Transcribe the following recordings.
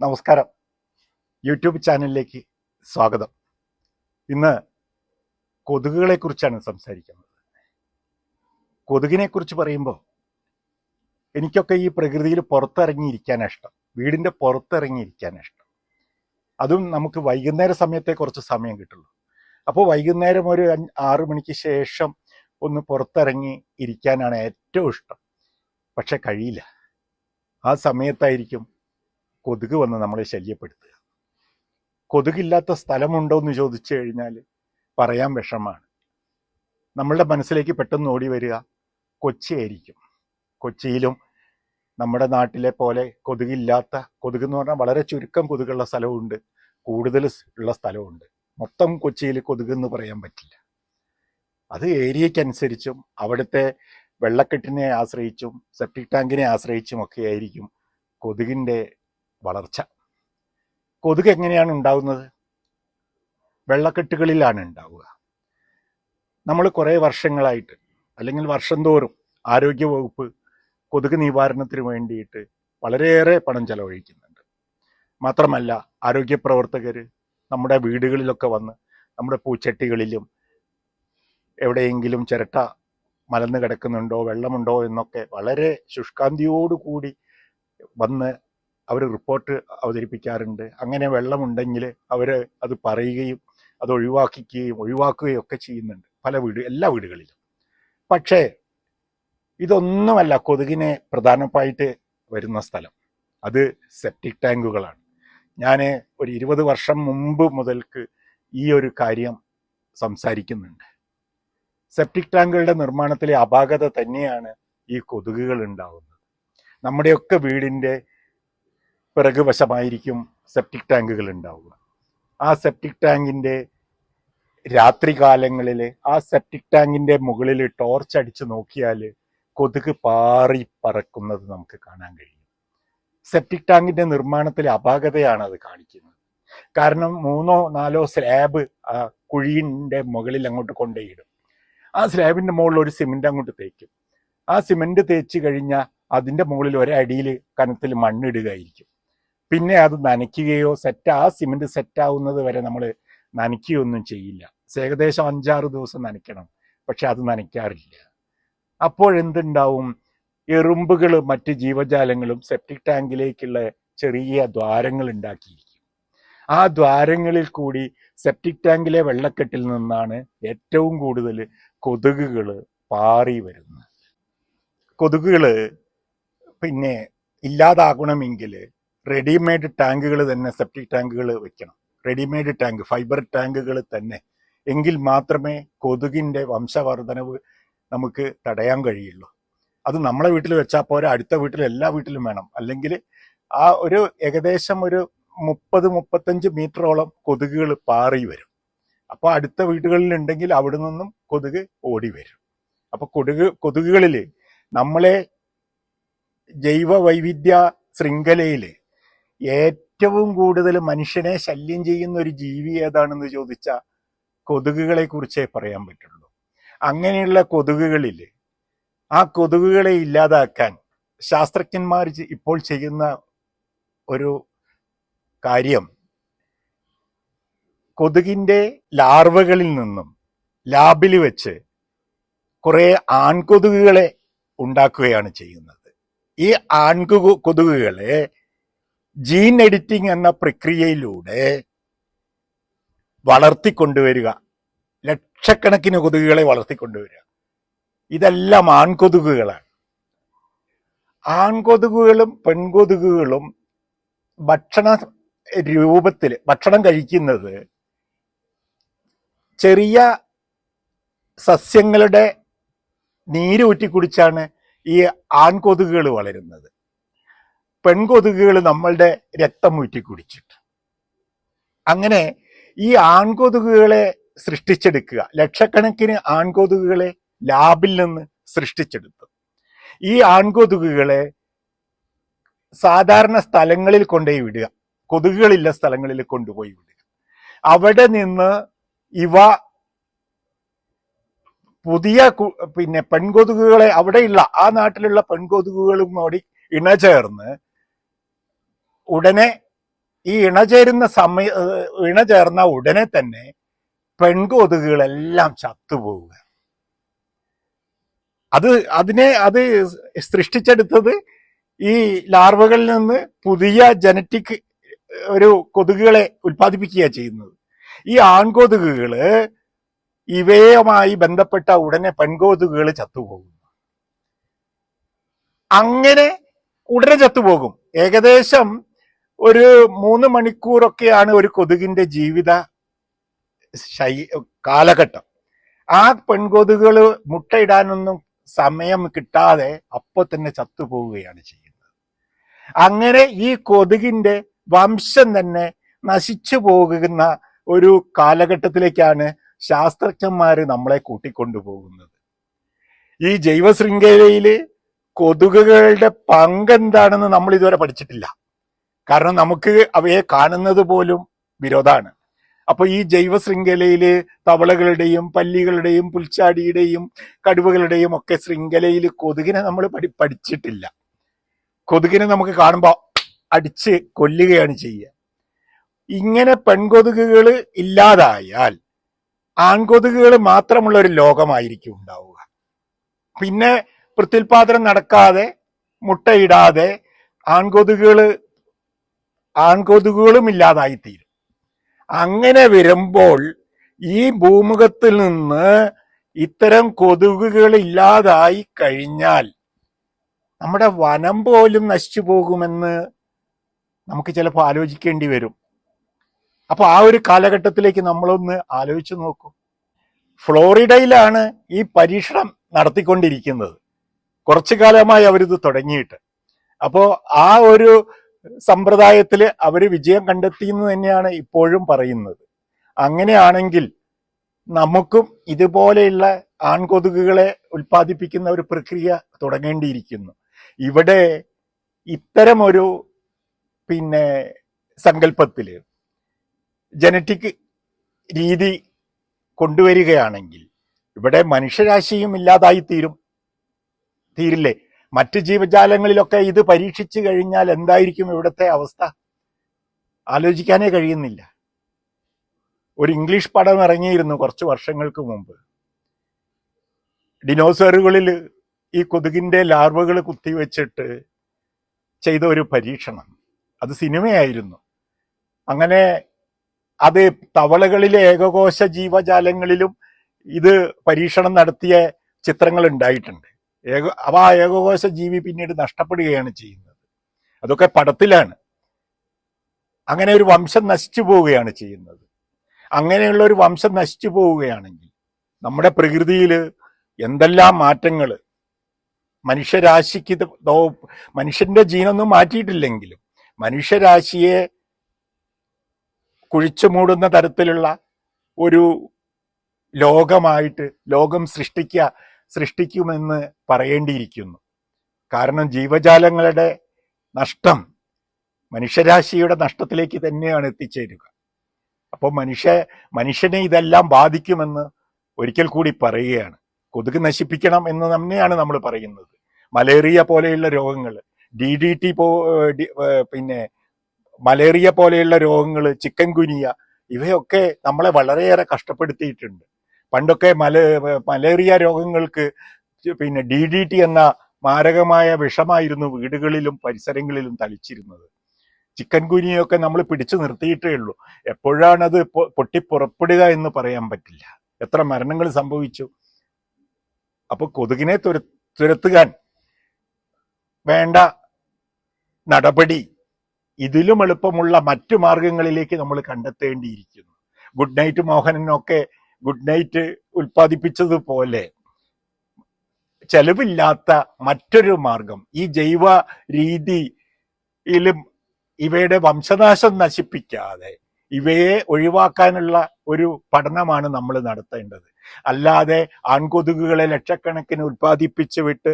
നമസ്കാരം. യൂട്യൂബ് ചാനലിലേക്ക് സ്വാഗതം. ഇന്ന് കൊതുകുകളെ കുറിച്ചാണ് സംസാരിക്കുന്നത്. കൊതുകിനെ കുറിച്ച് പറയുമ്പോൾ എനിക്കൊക്കെ ഈ പ്രകൃതിയിൽ പുറത്തിറങ്ങിയിരിക്കാനാണ് ഇഷ്ടം. വീടിന്റെ പുറത്തിറങ്ങിയിരിക്കാനാണ് ഇഷ്ടം. അതും നമുക്ക് വൈകുന്നേര സമയത്തെ കുറച്ച് സമയം കിട്ടുള്ളൂ. അപ്പോൾ വൈകുന്നേരം ഒരു ആറു മണിക്ക് ശേഷം ഒന്ന് പുറത്തിറങ്ങി ഇരിക്കാനാണ് ഏറ്റവും ഇഷ്ടം. പക്ഷെ കഴിയില്ല. ആ സമയത്തായിരിക്കും കൊതുക് വന്ന് നമ്മളെ ശല്യപ്പെടുത്തുക. കൊതുകില്ലാത്ത സ്ഥലമുണ്ടോ എന്ന് ചോദിച്ചു കഴിഞ്ഞാൽ പറയാൻ വിഷമാണ് നമ്മളുടെ മനസ്സിലേക്ക് പെട്ടെന്ന് ഓടി വരിക കൊച്ചിയായിരിക്കും. കൊച്ചിയിലും നമ്മുടെ നാട്ടിലെ പോലെ കൊതുകില്ലാത്ത കൊതുക് എന്ന് പറഞ്ഞാൽ വളരെ ചുരുക്കം കൊതുകുള്ള സ്ഥലമുണ്ട് കൂടുതൽ ഉള്ള സ്ഥലമുണ്ട് മൊത്തം കൊച്ചിയിൽ കൊതുക് എന്ന് പറയാൻ പറ്റില്ല. അത് ഏരിയക്കനുസരിച്ചും അവിടുത്തെ വെള്ളക്കെട്ടിനെ ആശ്രയിച്ചും സെപ്റ്റിക് ടാങ്കിനെ ആശ്രയിച്ചും ഒക്കെ ആയിരിക്കും കൊതുകിന്റെ വളർച്ച. കൊതുക് എങ്ങനെയാണ് ഉണ്ടാവുന്നത്? വെള്ളക്കെട്ടുകളിലാണ് ഉണ്ടാവുക. നമ്മൾ കുറേ വർഷങ്ങളായിട്ട് അല്ലെങ്കിൽ വർഷം തോറും ആരോഗ്യ വകുപ്പ് കൊതുക് നിവാരണത്തിന് വേണ്ടിയിട്ട് വളരെയേറെ പണം ചെലവഴിക്കുന്നുണ്ട്. മാത്രമല്ല ആരോഗ്യ പ്രവർത്തകർ നമ്മുടെ വീടുകളിലൊക്കെ വന്ന് നമ്മുടെ പൂച്ചട്ടികളിലും എവിടെയെങ്കിലും ചിരട്ട മലന്ന് കിടക്കുന്നുണ്ടോ വെള്ളമുണ്ടോ എന്നൊക്കെ വളരെ ശുഷ്കാന്തിയോടുകൂടി വന്ന് അവർ റിപ്പോർട്ട് അവതരിപ്പിക്കാറുണ്ട്. അങ്ങനെ വെള്ളമുണ്ടെങ്കിൽ അവർ അത് പറയുകയും അത് ഒഴിവാക്കിക്കുകയും ഒഴിവാക്കുകയും ഒക്കെ ചെയ്യുന്നുണ്ട്. പല വീട് എല്ലാ വീടുകളിലും. പക്ഷേ ഇതൊന്നുമല്ല കൊതുകിനെ പ്രധാനമായിട്ട് വരുന്ന സ്ഥലം. അത് സെപ്റ്റിക് ടാങ്കുകളാണ് ഞാൻ ഒരു ഇരുപത് വർഷം മുമ്പ് മുതൽക്ക് ഈ ഒരു കാര്യം സംസാരിക്കുന്നുണ്ട്. സെപ്റ്റിക് ടാങ്കുകളുടെ നിർമ്മാണത്തിലെ അപാകത തന്നെയാണ് ഈ കൊതുകുകൾ ഉണ്ടാവുന്നത്. നമ്മുടെയൊക്കെ വീടിന്റെ പിറകുവശമായിരിക്കും സെപ്റ്റിക് ടാങ്കുകൾ ഉണ്ടാവുക. ആ സെപ്റ്റിക് ടാങ്കിന്റെ രാത്രികാലങ്ങളിൽ ആ സെപ്റ്റിക് ടാങ്കിന്റെ മുകളിൽ ടോർച്ച് അടിച്ച് നോക്കിയാൽ കൊതുക് പാറി പറക്കുന്നത് നമുക്ക് കാണാൻ കഴിയും. സെപ്റ്റിക് ടാങ്കിന്റെ നിർമ്മാണത്തിലെ അപാകതയാണ് അത് കാണിക്കുന്നത്. കാരണം മൂന്നോ നാലോ സ്ലാബ് ആ കുഴിന്റെ മുകളിൽ അങ്ങോട്ട് കൊണ്ടുപോയിടും. ആ സ്ലാബിന്റെ മുകളിൽ ഒരു സിമെന്റ് അങ്ങോട്ട് തേക്കും. ആ സിമെന്റ് തേച്ച് കഴിഞ്ഞാൽ അതിന്റെ മുകളിൽ ഒരടിയിൽ കനത്തിൽ മണ്ണിടുകയായിരിക്കും. പിന്നെ അത് നനയ്ക്കുകയോ സെറ്റ് ആ സിമെന്റ് സെറ്റ് ആവുന്നത് വരെ നമ്മൾ നനയ്ക്കുകയൊന്നും ചെയ്യില്ല. ഏകദേശം അഞ്ചാറ് ദിവസം നനയ്ക്കണം. പക്ഷെ അത് നനയ്ക്കാറില്ല. അപ്പോഴെന്തുണ്ടാവും എറുമ്പുകൾ മറ്റ് ജീവജാലങ്ങളും സെപ്റ്റിക് ടാങ്കിലേക്കുള്ള ചെറിയ ദ്വാരങ്ങൾ ഉണ്ടാക്കിയിരിക്കും. ആ ദ്വാരങ്ങളിൽ കൂടി സെപ്റ്റിക് ടാങ്കിലെ വെള്ളക്കെട്ടിൽ നിന്നാണ് ഏറ്റവും കൂടുതൽ കൊതുകുകൾ പാറി വരുന്നത്. കൊതുകുകൾ പിന്നെ ഇല്ലാതാകണമെങ്കിൽ റെഡിമെയ്ഡ് ടാങ്കുകൾ തന്നെ സെപ്റ്റിക് ടാങ്കുകൾ വെക്കണം. റെഡിമെയ്ഡ് ടാങ്ക് ഫൈബർ ടാങ്കുകൾ തന്നെ. എങ്കിൽ മാത്രമേ കൊതുകിന്റെ വംശവർധനവ് നമുക്ക് തടയാൻ കഴിയുള്ളൂ. അത് നമ്മളെ വീട്ടിൽ വെച്ചാൽ പോരാ അടുത്ത വീട്ടിൽ എല്ലാ വീട്ടിലും വേണം. അല്ലെങ്കിൽ ആ ഒരു ഏകദേശം ഒരു മുപ്പത് മുപ്പത്തഞ്ച് മീറ്ററോളം കൊതുകുകൾ പാറി വരും. അപ്പോൾ അടുത്ത വീടുകളിൽ ഉണ്ടെങ്കിൽ അവിടെ നിന്നും കൊതുക് ഓടി വരും. അപ്പോൾ കൊതുക് കൊതുകുകളിൽ നമ്മളെ ജൈവ വൈവിധ്യ ശൃംഖലയിൽ ഏറ്റവും കൂടുതൽ മനുഷ്യനെ ശല്യം ചെയ്യുന്ന ഒരു ജീവി ഏതാണെന്ന് ചോദിച്ച കൊതുകുകളെ കുറിച്ചേ പറയാൻ പറ്റുള്ളൂ. അങ്ങനെയുള്ള കൊതുകുകളിൽ ആ കൊതുകുകളെ ഇല്ലാതാക്കാൻ ശാസ്ത്രജ്ഞന്മാർ ഇപ്പോൾ ചെയ്യുന്ന ഒരു കാര്യം കൊതുകിന്റെ ലാർവകളിൽ നിന്നും ലാബിൽ വെച്ച് കുറെ ആൺകൊതുകുകളെ ഉണ്ടാക്കുകയാണ് ചെയ്യുന്നത്. ഈ ആൺകൊതുകുകളെ കൊതുകുകളെ ജീൻ എഡിറ്റിംഗ് എന്ന പ്രക്രിയയിലൂടെ വളർത്തിക്കൊണ്ടുവരിക. ലക്ഷക്കണക്കിന് കൊതുകുകളെ വളർത്തിക്കൊണ്ടുവരിക. ഇതെല്ലാം ആൺകൊതുകുകളാണ്. ആൺകൊതുകുകളും പെൺകൊതുകുകളും ഭക്ഷണ രൂപത്തിൽ ഭക്ഷണം കഴിക്കുന്നത് ചെറിയ സസ്യങ്ങളുടെ നീര് ഊറ്റി കുടിച്ചാണ് ഈ ആൺകൊതുകുകൾ വളരുന്നത്. പെൺകൊതുകുകൾ നമ്മളുടെ രക്തം ഊറ്റി കുടിച്ചിട്ട് അങ്ങനെ ഈ ആൺകൊതുകുകളെ സൃഷ്ടിച്ചെടുക്കുക ലക്ഷക്കണക്കിന് ആൺകൊതുകുകളെ ലാബിൽ നിന്ന് സൃഷ്ടിച്ചെടുത്തു. ഈ ആൺകൊതുകുകളെ സാധാരണ സ്ഥലങ്ങളിൽ കൊണ്ടുപോയി വിടുക കൊതുകുകളില്ല സ്ഥലങ്ങളിൽ കൊണ്ടുപോയി വിടുക. അവിടെ നിന്ന് ഇവ പുതിയ പിന്നെ പെൺകൊതുകുകളെ അവിടെയുള്ള ആ നാട്ടിലുള്ള പെൺകൊതുകുകളും കൂടി ഇണചേർന്ന് ഉടനെ ഈ ഇണചേരുന്ന സമയ ഇണ ഇണചേർന്ന ഉടനെ തന്നെ പെൺകൊതുകുകളെല്ലാം ചത്തുപോവുക. അത് അതിനെ അത് സൃഷ്ടിച്ചെടുത്തത് ഈ ലാർവകളിൽ നിന്ന് പുതിയ ജനറ്റിക് ഒരു കൊതുകുകളെ ഉൽപ്പാദിപ്പിക്കുക ചെയ്യുന്നത്. ഈ ആൺകൊതുകുകൾ ഇവയുമായി ബന്ധപ്പെട്ട ഉടനെ പെൺകൊതുകുകൾ ചത്തുപോകും അങ്ങനെ ഉടനെ ചത്തുപോകും. ഏകദേശം ഒരു മൂന്ന് മണിക്കൂറൊക്കെയാണ് ഒരു കൊതുകിന്റെ ജീവിത ശൈ കാലഘട്ടം. ആ പെൺകൊതുകുകൾ മുട്ടയിടാനൊന്നും സമയം കിട്ടാതെ അപ്പൊ തന്നെ ചത്തുപോവുകയാണ് ചെയ്യുന്നത്. അങ്ങനെ ഈ കൊതുകിന്റെ വംശം തന്നെ നശിച്ചു പോകുന്ന ഒരു കാലഘട്ടത്തിലേക്കാണ് ശാസ്ത്രജ്ഞന്മാര് നമ്മളെ കൂട്ടിക്കൊണ്ടുപോകുന്നത്. ഈ ജൈവ ശൃംഖലയിൽ കൊതുകുകളുടെ പങ്ക് എന്താണെന്ന് നമ്മൾ ഇതുവരെ പഠിച്ചിട്ടില്ല. കാരണം നമുക്ക് അവയെ കാണുന്നത് പോലും വിരോധാണ് അപ്പൊ ഈ ജൈവ ശൃംഖലയിൽ തവളകളുടെയും പല്ലികളുടെയും പുൽച്ചാടിയുടെയും കടുവകളുടെയും ഒക്കെ ശൃംഖലയിൽ കൊതുകിനെ നമ്മൾ പഠി പഠിച്ചിട്ടില്ല. കൊതുകിനെ നമുക്ക് കാണുമ്പോൾ അടിച്ച് കൊല്ലുകയാണ് ചെയ്യുക ഇങ്ങനെ പെൺകൊതുകുകൾ ഇല്ലാതായാൽ ആൺകൊതുകുകൾ മാത്രമുള്ള ഒരു ലോകമായിരിക്കും ഉണ്ടാവുക. പിന്നെ പ്രത്യുൽപാദനം നടക്കാതെ മുട്ടയിടാതെ ആൺകൊതുകുകൾ ആൺകൊതുകുകളും ഇല്ലാതായിത്തീരും. അങ്ങനെ വരുമ്പോൾ ഈ ഭൂമുഖത്തിൽ നിന്ന് ഇത്തരം കൊതുകുകൾ ഇല്ലാതായി കഴിഞ്ഞാൽ നമ്മുടെ വനം പോലും നശിച്ചു പോകുമെന്ന് നമുക്ക് ചിലപ്പോൾ ആലോചിക്കേണ്ടി വരും. അപ്പൊ ആ ഒരു കാലഘട്ടത്തിലേക്ക് നമ്മളൊന്ന് ആലോചിച്ചു നോക്കും. ഫ്ലോറിഡയിലാണ് ഈ പരീക്ഷണം നടത്തിക്കൊണ്ടിരിക്കുന്നത്. കുറച്ചു കാലമായി അവരിത് തുടങ്ങിയിട്ട്. അപ്പോ ആ ഒരു സമ്പ്രദായത്തിൽ അവർ വിജയം കണ്ടെത്തിയെന്ന് തന്നെയാണ് ഇപ്പോഴും പറയുന്നത്. അങ്ങനെയാണെങ്കിൽ നമുക്കും ഇതുപോലെയുള്ള ആൺകൊതുകുകളെ ഉൽപ്പാദിപ്പിക്കുന്ന ഒരു പ്രക്രിയ തുടങ്ങേണ്ടിയിരിക്കുന്നു. ഇവിടെ ഇത്തരമൊരു പിന്നെ സങ്കല്പത്തിൽ ജനറ്റിക് രീതി കൊണ്ടുവരികയാണെങ്കിൽ ഇവിടെ മനുഷ്യരാശിയും ഇല്ലാതായി തീരും തീരില്ലേ? മറ്റ് ജീവജാലങ്ങളിലൊക്കെ ഇത് പരീക്ഷിച്ചു കഴിഞ്ഞാൽ എന്തായിരിക്കും ഇവിടുത്തെ അവസ്ഥ? ആലോചിക്കാനേ കഴിയുന്നില്ല. ഒരു ഇംഗ്ലീഷ് പടം ഇറങ്ങിയിരുന്നു കുറച്ച് വർഷങ്ങൾക്ക് മുമ്പ്. ഡിനോസറുകളിൽ ഈ കൊതുകിന്റെ ലാർവകൾ കുത്തിവെച്ചിട്ട് ചെയ്ത ഒരു പരീക്ഷണം. അത് സിനിമയായിരുന്നു. അങ്ങനെ അത് തവളകളിലെ ഏകകോശ ജീവജാലങ്ങളിലും ഇത് പരീക്ഷണം നടത്തിയ ചിത്രങ്ങൾ ഉണ്ടായിട്ടുണ്ട്. ഏക അവ ആ ഏകകോശ ജീവി പിന്നീട് നഷ്ടപ്പെടുകയാണ് ചെയ്യുന്നത്. അതൊക്കെ പടത്തിലാണ്. അങ്ങനെ ഒരു വംശം നശിച്ചു പോവുകയാണ് ചെയ്യുന്നത്. അങ്ങനെയുള്ള ഒരു വംശം നശിച്ചു പോവുകയാണെങ്കിൽ നമ്മുടെ പ്രകൃതിയിൽ എന്തെല്ലാം മാറ്റങ്ങൾ മനുഷ്യരാശിക്ക് മനുഷ്യന്റെ ജീനൊന്നും മാറ്റിയിട്ടില്ലെങ്കിലും മനുഷ്യരാശിയെ കുഴിച്ചു മൂടുന്ന തരത്തിലുള്ള ഒരു ലോകമായിട്ട് ലോകം സൃഷ്ടിക്കുക സൃഷ്ടിക്കുമെന്ന് പറയേണ്ടിയിരിക്കുന്നു. കാരണം ജീവജാലങ്ങളുടെ നഷ്ടം മനുഷ്യരാശിയുടെ നഷ്ടത്തിലേക്ക് തന്നെയാണ് എത്തിച്ചേരുക. അപ്പോൾ മനുഷ്യ മനുഷ്യനെ ഇതെല്ലാം ബാധിക്കുമെന്ന് ഒരിക്കൽ കൂടി പറയുകയാണ്. കൊതുക് നശിപ്പിക്കണം എന്ന് തന്നെയാണ് നമ്മൾ പറയുന്നത്. മലേറിയ പോലെയുള്ള രോഗങ്ങൾ ഡി ഡി ടി പോ പിന്നെ മലേറിയ പോലെയുള്ള രോഗങ്ങൾ ചിക്കൻ ഗുനിയ ഇവയൊക്കെ നമ്മളെ വളരെയേറെ കഷ്ടപ്പെടുത്തിയിട്ടുണ്ട്. പണ്ടൊക്കെ മല മലേറിയ രോഗങ്ങൾക്ക് പിന്നെ ഡി ഡി ടി എന്ന മാരകമായ വിഷമായിരുന്നു വീടുകളിലും പരിസരങ്ങളിലും തളിച്ചിരുന്നത്. ചിക്കൻ കുനിയൊക്കെ നമ്മൾ പിടിച്ചു നിർത്തിയിട്ടേ ഉള്ളൂ. എപ്പോഴാണത് പൊട്ടിപ്പുറപ്പെടുക എന്ന് പറയാൻ പറ്റില്ല. എത്ര മരണങ്ങൾ സംഭവിച്ചു. അപ്പൊ കൊതുകിനെ തുര തുരത്തുകാൻ വേണ്ട നടപടി ഇതിലും എളുപ്പമുള്ള മറ്റു മാർഗങ്ങളിലേക്ക് നമ്മൾ കണ്ടെത്തേണ്ടിയിരിക്കുന്നു. ഗുഡ് നൈറ്റ് മോഹനനൊക്കെ ഗുഡ് നൈറ്റ് ഉൽപ്പാദിപ്പിച്ചതുപോലെ ചെലവില്ലാത്ത മറ്റൊരു മാർഗം. ഈ ജൈവ രീതിയിലും ഇവയുടെ വംശനാശം നശിപ്പിക്കാതെ ഇവയെ ഒഴിവാക്കാനുള്ള ഒരു പഠനമാണ് നമ്മൾ നടത്തേണ്ടത്. അല്ലാതെ ആൺകൊതുകുകളെ ലക്ഷക്കണക്കിന് ഉൽപ്പാദിപ്പിച്ചു വിട്ട്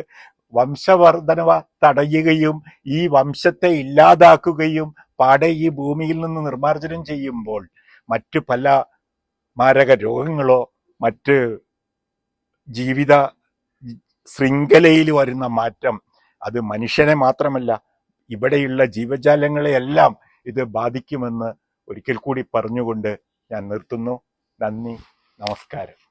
വംശവർധനവ തടയുകയും ഈ വംശത്തെ ഇല്ലാതാക്കുകയും പാടെ ഈ ഭൂമിയിൽ നിന്ന് നിർമ്മാർജനം ചെയ്യുമ്പോൾ മറ്റു പല മാരക രോഗങ്ങളോ മറ്റ് ജീവിത ശൃംഖലയിൽ വരുന്ന മാറ്റം അത് മനുഷ്യനെ മാത്രമല്ല ഇവിടെയുള്ള ജീവജാലങ്ങളെയെല്ലാം ഇത് ബാധിക്കുമെന്ന് ഒരിക്കൽ കൂടി പറഞ്ഞുകൊണ്ട് ഞാൻ നിർത്തുന്നു. നന്ദി നമസ്കാരം.